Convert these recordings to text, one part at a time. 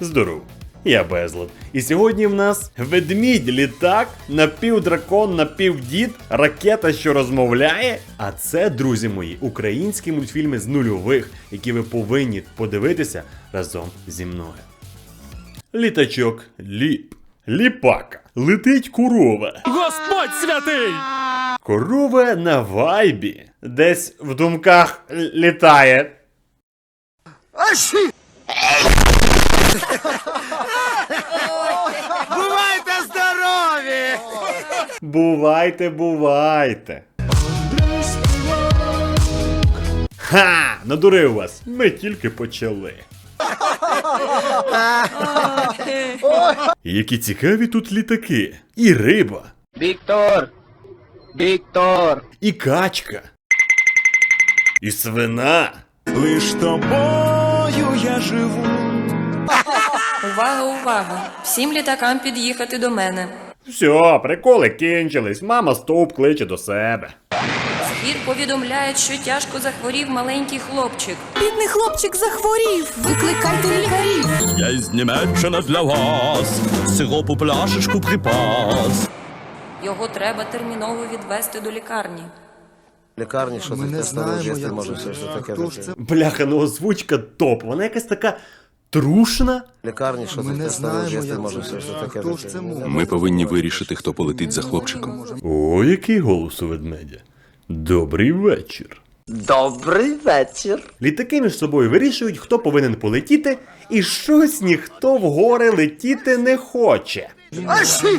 Здоров. Я Безлад. І сьогодні в нас ведмідь, літак, напівдракон, напівдід, ракета, що розмовляє. А це, друзі мої, українські мультфільми з нульових, які ви повинні подивитися разом зі мною. Літачок ліп. Ліпака. Летить корова. Господь святий! Корова на вайбі. Десь в думках літає. Бувайте здорові! Бувайте, бувайте. Ха! Надурив вас. Ми тільки почали. Які цікаві тут літаки. І риба, Віктор! Віктор! і качка. І свина. Лиш тобою я живу. Увага, увага! Всім літакам під'їхати до мене. Все, приколи кінчились. Мама стовп кличе до себе. Збір повідомляє, що тяжко захворів маленький хлопчик. Бідний хлопчик захворів. Викликайте лікарів. Я із Німеччини для вас. Сиропу пляшечку припас. Його треба терміново відвести до лікарні. Лікарні, що Ми таке не знаємо, як це, це? Бляха, ну озвучка топ. Вона якась така трушна. Лікарні, що Ми не знаємо, як може це, все ж таке. хто ж це може. Ми повинні вирішити, хто полетить за хлопчиком. О, який голос у ведмедя. Добрий вечір. Добрий вечір! Літаки між собою вирішують, хто повинен полетіти, і щось ніхто в гори летіти не хоче.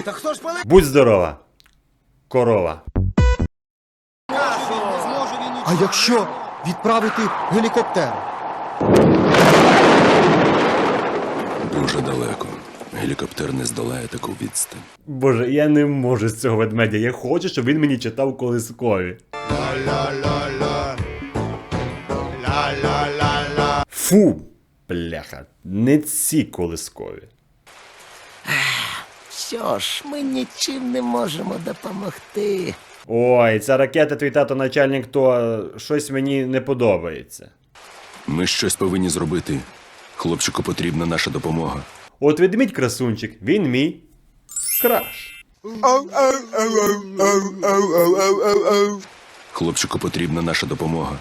Та хто ж полетить? Будь здорова, корова. А якщо відправити гелікоптер? Дуже далеко. Гелікоптер не здолає таку відстань. Боже, я не можу з цього ведмедя. Я хочу, щоб він мені читав колискові. Фу, бляха, не ці колискові. Що ж, ми нічим не можемо допомогти. Ой, ця ракета, твій тато начальник, то щось мені не подобається. Ми щось повинні зробити. Хлопчику потрібна наша допомога. От ведмідь красунчик, він мій краш. Хлопчику потрібна наша допомога.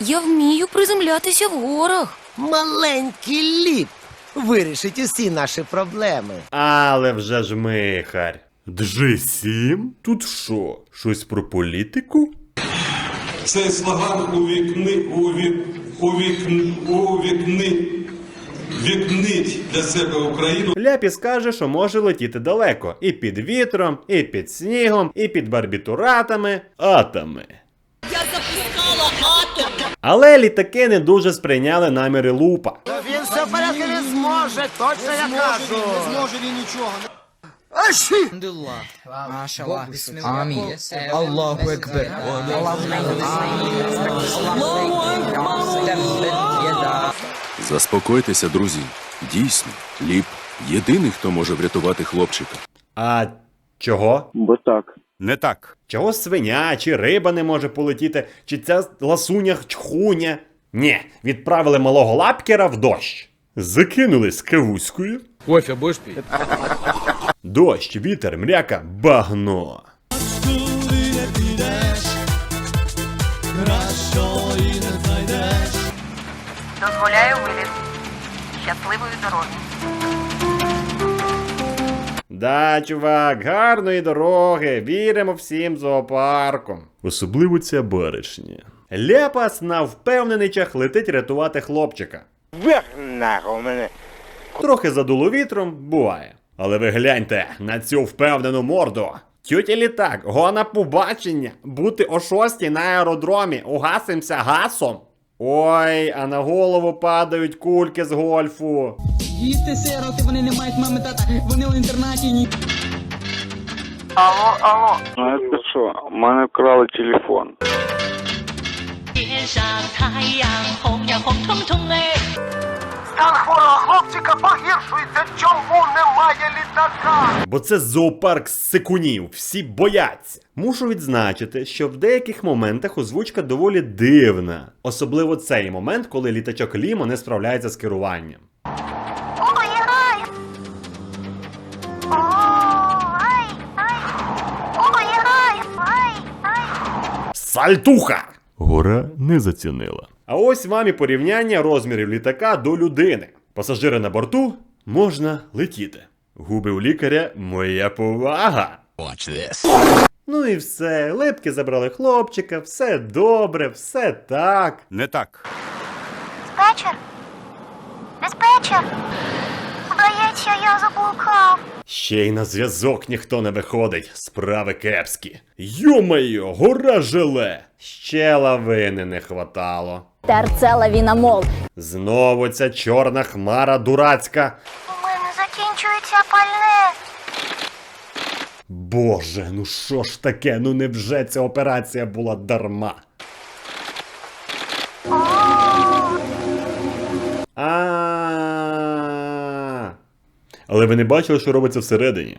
Я вмію приземлятися в горах. Маленький ліп вирішить усі наші проблеми. Але вже ж михарь. Джи-7? Тут що? Щось про політику? Цей слоган увікни, увік, увікн, увікни, вікнить для себе Україну. Ляпіс каже, що може летіти далеко. І під вітром, і під снігом, і під барбітуратами, атами. Я запускала атом. Але літаки не дуже сприйняли наміри лупа. Він все в порядку не зможе, точно я кажу. Не зможе він нічого. Allahu Ekber. Заспокойтеся, друзі. Дійсно, ліп єдиний, хто може врятувати хлопчика. А чого? Не так. Чого свиня чи риба не може полетіти, чи ця ласуня чхуня? Ні, відправили малого лапкера в дощ. Закинули з кавуською. Кофе будешь пить? Дощ, вітер, мряка, багно. Дозволяю виліт. Щасливої дороги. Да, чувак, гарної дороги. Віримо всім зоопарком. Особливо ця баришня. Ляпас на впевнений чах летить рятувати хлопчика. Нахуй мене! Трохи задуло вітром, буває. Але ви гляньте на цю впевнену морду. Тютя літак, го на побачення, бути о шостій на аеродромі, угасимся гасом. Ой, а на голову падають кульки з гольфу. Діти сироти, вони не мають мами тата, вони в інтернаті ні. Знаєте що, у мене вкрали телефон. Стан хворого хлопчика погіршується. Чому немає літака? Бо це зоопарк з сикунів. Всі бояться. Мушу відзначити, що в деяких моментах озвучка доволі дивна. Особливо цей момент, коли літачок Лімо не справляється з керуванням. Сальтуха! Гора не зацінила. А ось вам і порівняння розмірів літака до людини. Пасажири на борту можна летіти. Губи у лікаря моя повага. Watch this. Ну і все, липки забрали хлопчика, все добре, все так. Не так. Диспетчер? Диспетчер? Здається, я заблукав. Ще й на зв'язок ніхто не виходить, справи кепські. Йо-майо, гора желе! Ще лавини не хватало. Терцела вінамол. Знову ця чорна хмара дурацька. У мене закінчується пальне. Боже, ну що ж таке? Ну невже ця операція була дарма? А. Але ви не бачили, що робиться всередині.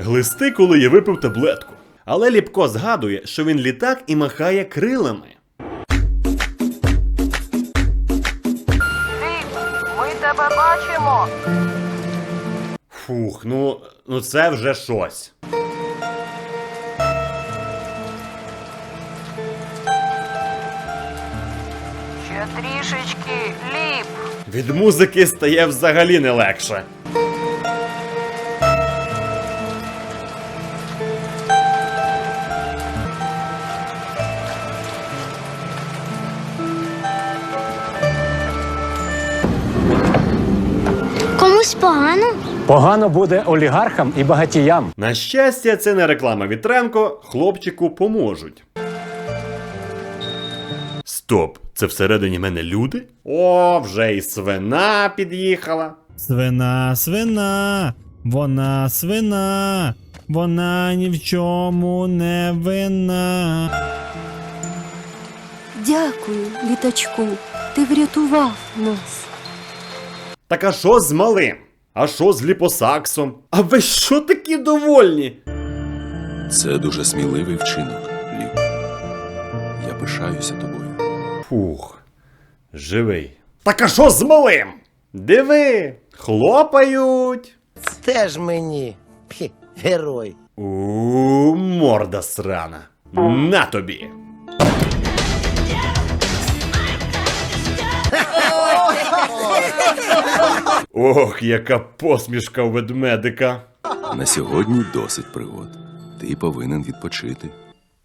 Глисти, коли я випив таблетку. Але Ліпко згадує, що він літак і махає крилами. Ми тебе бачимо. Фух, ну, ну це вже щось. Ще трішечки ліп. Від музики стає взагалі не легше. Комусь погано? Погано буде олігархам і багатіям. На щастя, це не реклама Вітренко, хлопчику поможуть. Стоп, це всередині мене люди? О, вже і свина під'їхала. Свина, свина, вона свина, вона ні в чому не винна. Дякую, літачку. Ти врятував нас. Так а що з малим? А що з ліпосаксом? А ви що такі довольні? Це дуже сміливий вчинок, Ліп. Я пишаюся тобою. Фух, живий. Так а що з малим? Диви, хлопають. Теж мені. Пхі, герой. У морда срана. На тобі. Ох, яка посмішка у ведмедика. На сьогодні досить пригод. Ти повинен відпочити.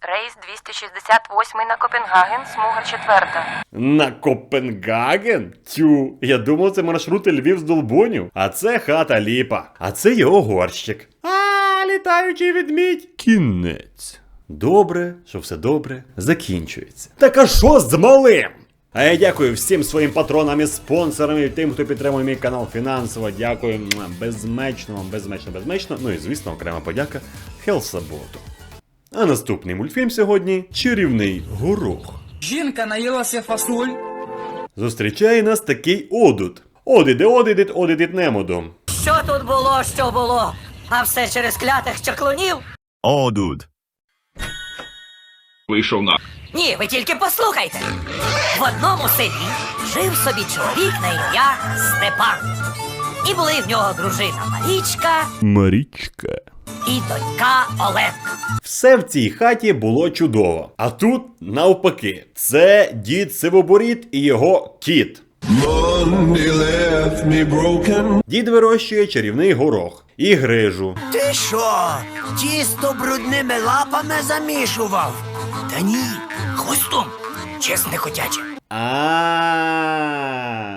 Рейс 268 на Копенгаген, смуга четверта. На Копенгаген? Тю, я думав, це маршрути Львів з Долбонів, а це хата ліпа, а це його горщик. А, літаючий ведмідь. Кінець. Добре, що все добре закінчується. Так а що з малим? А я дякую всім своїм патронам і спонсорам і тим, хто підтримує мій канал фінансово. Дякую безмечно, вам, безмечно, безмечно. Ну і звісно, окрема подяка Хелсаботу. А наступний мультфільм сьогодні чарівний горох. Жінка наїлася фасоль. Зустрічає нас такий одут. Одиде, одидит, одидит немодом. Що тут було, що було? А все через клятих чаклунів? О, дуд. Ні, ви тільки послухайте. В одному селі жив собі чоловік на ім'я Степан. І були в нього дружина Марічка Марічка. і донька Оленка. Все в цій хаті було чудово. А тут, навпаки, це дід Сивоборіт і його кіт. Дід вирощує чарівний горох і грижу. Ти що? Тісто брудними лапами замішував? Та ні, хвостом. Чесне хотяче. А,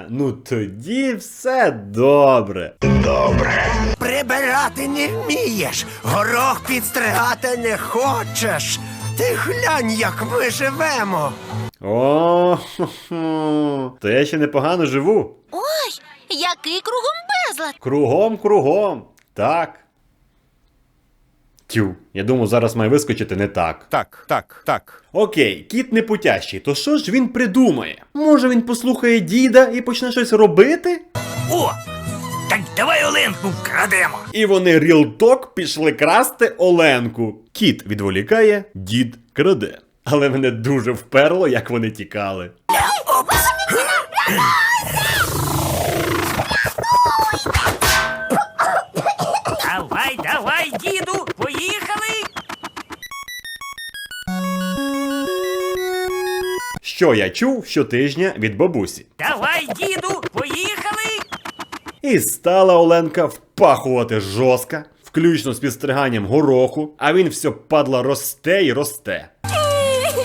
ну тоді все добре. Добре. Прибирати не вмієш, горох підстригати не хочеш. Ти глянь, як ми живемо. О, то я ще непогано живу. Ой, який кругом безлад. Кругом, кругом. Так. Тю, я думаю, зараз має вискочити не так. Так, так, так. Окей, кіт не путящий, то що ж він придумає? Може він послухає діда і почне щось робити? О! Так давай Оленку вкрадемо. І вони рілток пішли красти Оленку. Кіт відволікає, дід краде. Але мене дуже вперло, як вони тікали. Що я чув щотижня від бабусі. Давай, діду, поїхали. І стала Оленка впахувати жорстко, включно з підстриганням гороху, а він все падла росте і росте.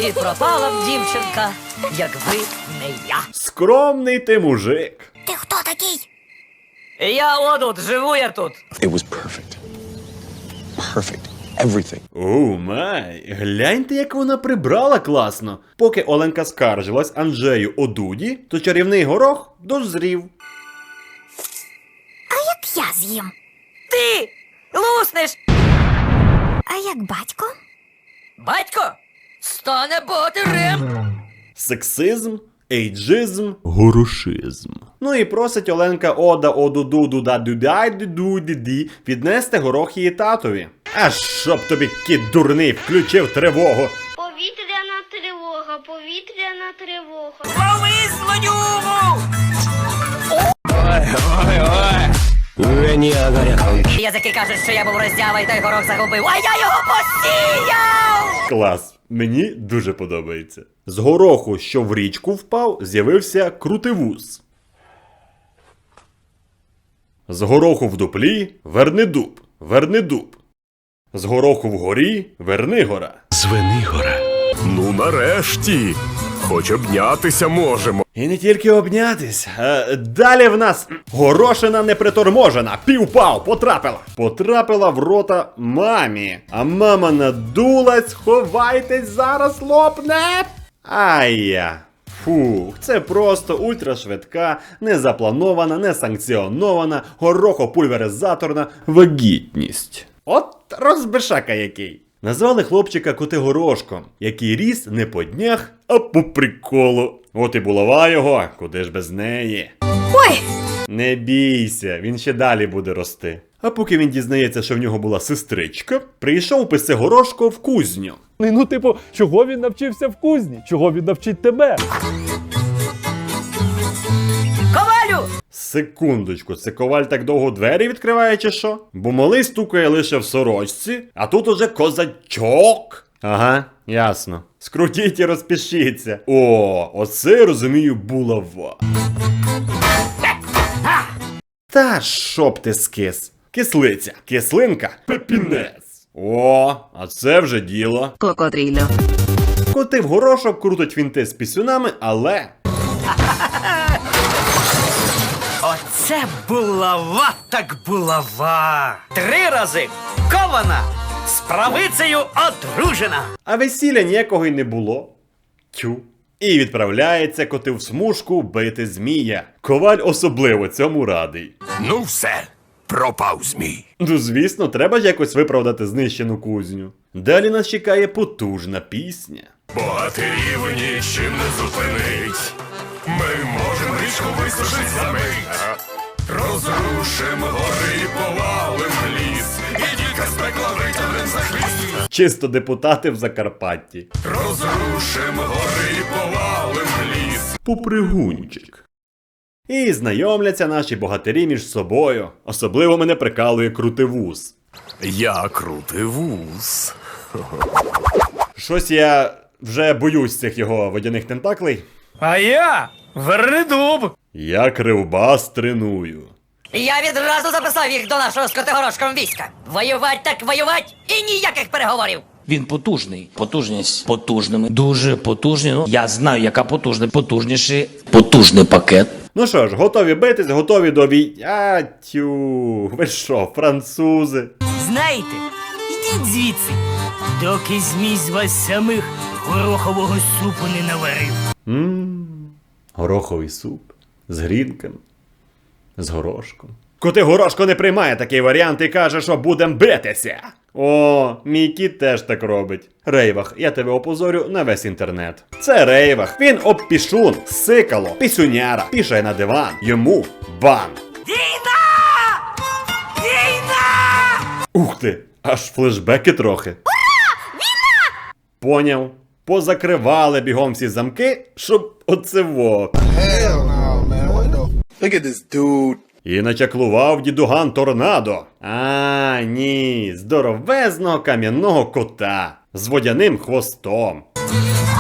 І пропала б дівчинка, якби не я. Скромний ти мужик. Ти хто такий? Я отут, живу я тут. It was perfect. Perfect. Everything. О, май, гляньте, як вона прибрала класно. Поки Оленка скаржилась Анджею Одуді, то чарівний горох дозрів. А як Я з'їм. Ти луснеш. А як батько? Батько стане ботирем. Сексизм, ейджизм, горошизм. Ну і просить Оленка Ода Одуду Дуда Дудай Дуду Диді піднести горох її татові. А щоб тобі кіт дурний включив тривогу. Повітряна тривога, повітряна тривога. Лови злодюгу! Язики кажуть, що я був роздява і той горох загубив, а я його посіяв! Клас, мені дуже подобається. З гороху, що в річку впав, з'явився крутивуз. З гороху в дуплі вернидуб, вернидуб. З гороху вгорі вернигора. Звенигора. Ну нарешті. Хоч обнятися можемо. І не тільки обнятись. А далі в нас горошина неприторможена. Півпав, потрапила. Потрапила в рота мамі. А мама надулась, ховайтесь, зараз лопне. Ай-я. Фух, це просто ультрашвидка, незапланована, несанкціонована, горохопульверизаторна вагітність. От розбишака який. Назвали хлопчика Котигорошком, який ріс не по днях, а по приколу. От і булава його, куди ж без неї. Ой! Не бійся, він ще далі буде рости. А поки він дізнається, що в нього була сестричка, прийшов Писигорошко в кузню. Ну, типу, чого він навчився в кузні? Чого він навчить тебе? Секундочку, це коваль так довго двері відкриває чи що? Бо малий стукає лише в сорочці, а тут уже козачок. Ага, ясно. Скрутіть і розпишіться. О, оце розумію булава. Та щоб ти скис. Кислиця, кислинка, пепінець. О, а це вже діло. Кокотрілю. Коти в горошок крутить фінти з пісюнами, але Оце булава так булава. Три рази кована, з правицею одружена. А весілля ніякого й не було. Тю. І відправляється коти в смужку бити змія. Коваль особливо цьому радий. Ну все, пропав змій. Ну, звісно, треба ж якось виправдати знищену кузню. Далі нас чекає потужна пісня. Богатирів нічим не зупинить. Ми можемо річку висушить за мить. Розрушим гори і повалим ліс. І діка з пекла витягнем за хвіст. Чисто депутати в Закарпатті. Розрушим гори і повалим ліс. Попригунчик. І знайомляться наші богатирі між собою. Особливо мене прикалує крутивуз. Я крутий вуз. Щось я вже боюсь цих його водяних тентаклей. А я вернедуб. Я кривбас треную. Я відразу записав їх до нашого з Котигорошком війська. Воювать так воювать і ніяких переговорів. Він потужний. Потужність потужними. Дуже потужні. Ну, я знаю, яка потужна. Потужніший. Потужний пакет. Ну що ж, готові битись, готові до бій. А, тю, ви що, французи? Знаєте, ідіть звідси, доки змій з вас самих горохового супу не наварив. Ммм, гороховий суп з грінками, з горошком. Коти горошко не приймає такий варіант і каже, що будем битися. О, мій кіт теж так робить. Рейвах, я тебе опозорю на весь інтернет. Це Рейвах. Він обпішун, сикало, пісюняра, пішає на диван. Йому бан. Війна! Війна! Ух ти, аж флешбеки трохи. Ура! Війна! Поняв. Позакривали бігом всі замки, щоб оце во. Look at this dude. І начаклував дідуган торнадо. А, ні, здоровезного кам'яного кота з водяним хвостом.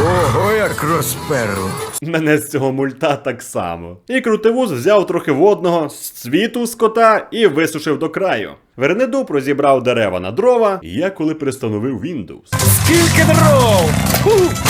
Ого, як розперло. Мене з цього мульта так само. І крутивуз взяв трохи водного з цвіту з кота і висушив до краю. Вернедуб розібрав дерева на дрова, і я коли перестановив Windows. Скільки дров!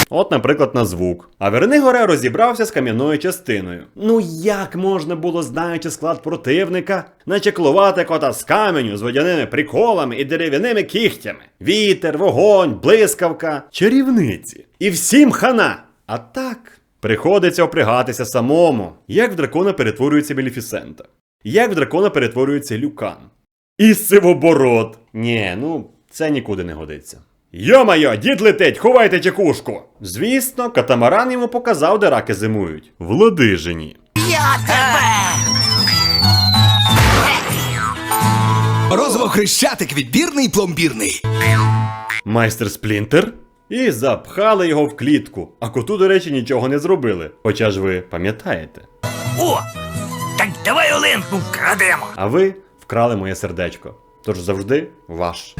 От, наприклад, на звук. А Вернигоре розібрався з кам'яною частиною. Ну як можна було, знаючи склад противника, начеклувати кота з каменю з водяними приколами і дерев'яними кігтями? Вітер, вогонь, блискавка, чарівниці. І всім хана! А так. Приходиться опрягатися самому, як в дракона перетворюється Меліфісента, як в дракона перетворюється Люкан. І сивоборот. Ні, ну це нікуди не годиться. Йо-майо, дід летить, ховайте чекушку. Звісно, катамаран йому показав, де раки зимують. В Ладижині. Я тебе! Розово хрещатик відбірний пломбірний. Майстер Сплінтер. І запхали його в клітку. А коту, до речі, нічого не зробили. Хоча ж ви пам'ятаєте. О! Так давай Оленку вкрадемо. А ви вкрали моє сердечко. Тож завжди ваш.